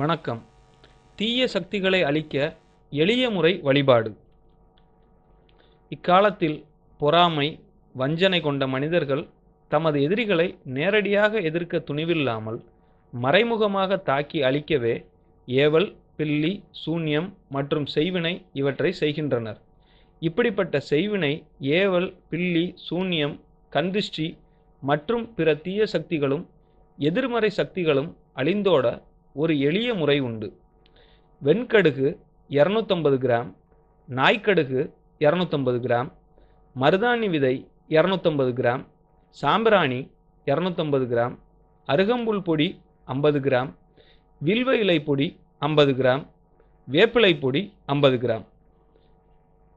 வணக்கம். தீய சக்திகளை அழிக்க எளிய முறை வழிபாடு. இக்காலத்தில் பொறாமை வஞ்சனை கொண்ட மனிதர்கள் தமது எதிரிகளை நேரடியாக எதிர்க்க துணிவில்லாமல் மறைமுகமாக தாக்கி அழிக்கவே ஏவல் பில்லி சூன்யம் மற்றும் செய்வினை இவற்றை செய்கின்றனர். இப்படிப்பட்ட செய்வினை ஏவல் பில்லி சூன்யம் கந்திஷ்டி மற்றும் பிற தீய சக்திகளும் எதிர்மறை சக்திகளும் அழிந்தோட ஒரு எளிய முறை உண்டு. வெண்கடுகு இரநூத்தம்பது கிராம் நாய்க்கடுகு இரநூத்தம்பது கிராம் மருதாணி விதை இரநூத்தம்பது கிராம் சாம்பிராணி இரநூத்தம்பது கிராம் அருகம்புல் பொடி ஐம்பது கிராம் வில்வ இலை பொடி ஐம்பது கிராம் வேப்பிலை பொடி ஐம்பது கிராம்.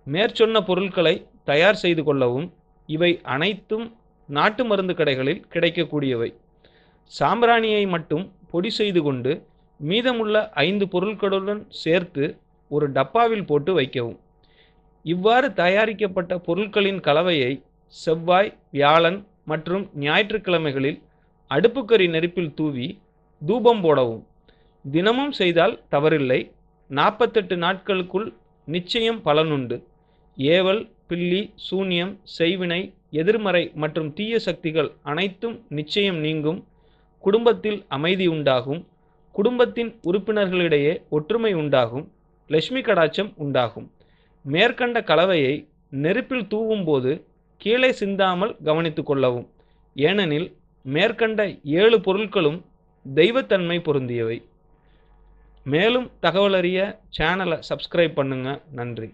மேற்சொன்ன பொருட்களை தயார் செய்து கொள்ளவும் இவை அனைத்தும் நாட்டு மருந்து கடைகளில் கிடைக்கக்கூடியவை. சாம்பிராணியை மட்டும் பொடி செய்து கொண்டு மீதமுள்ள ஐந்து பொருட்களுடன் சேர்த்து ஒரு டப்பாவில் போட்டு வைக்கவும். இவ்வாறு தயாரிக்கப்பட்ட பொருட்களின் கலவையை செவ்வாய் வியாழன் மற்றும் ஞாயிற்றுக்கிழமைகளில் அடுப்புக்கறி நெருப்பில் தூவி தூபம் போடவும். தினமும் செய்தால் தவறில்லை. நாற்பத்தெட்டு நாட்களுக்குள் நிச்சயம் பலனுண்டு. ஏவல் பில்லி சூன்யம் செய்வினை எதிர்மறை மற்றும் தீய சக்திகள் அனைத்தும் நிச்சயம் நீங்கும். குடும்பத்தில் அமைதி உண்டாகும் குடும்பத்தின் உறுப்பினர்களிடையே ஒற்றுமை உண்டாகும் லட்சுமி கடாச்சம் உண்டாகும். மேற்கண்ட கலவையை நெருப்பில் தூவும்போது கீழே சிந்தாமல் கவனித்து கொள்ளவும். ஏனெனில் மேற்கண்ட ஏழு பொருட்களும் தெய்வத்தன்மை பொருந்தியவை. மேலும் தகவலறிய சேனலை சப்ஸ்கிரைப் பண்ணுங்கள் நன்றி.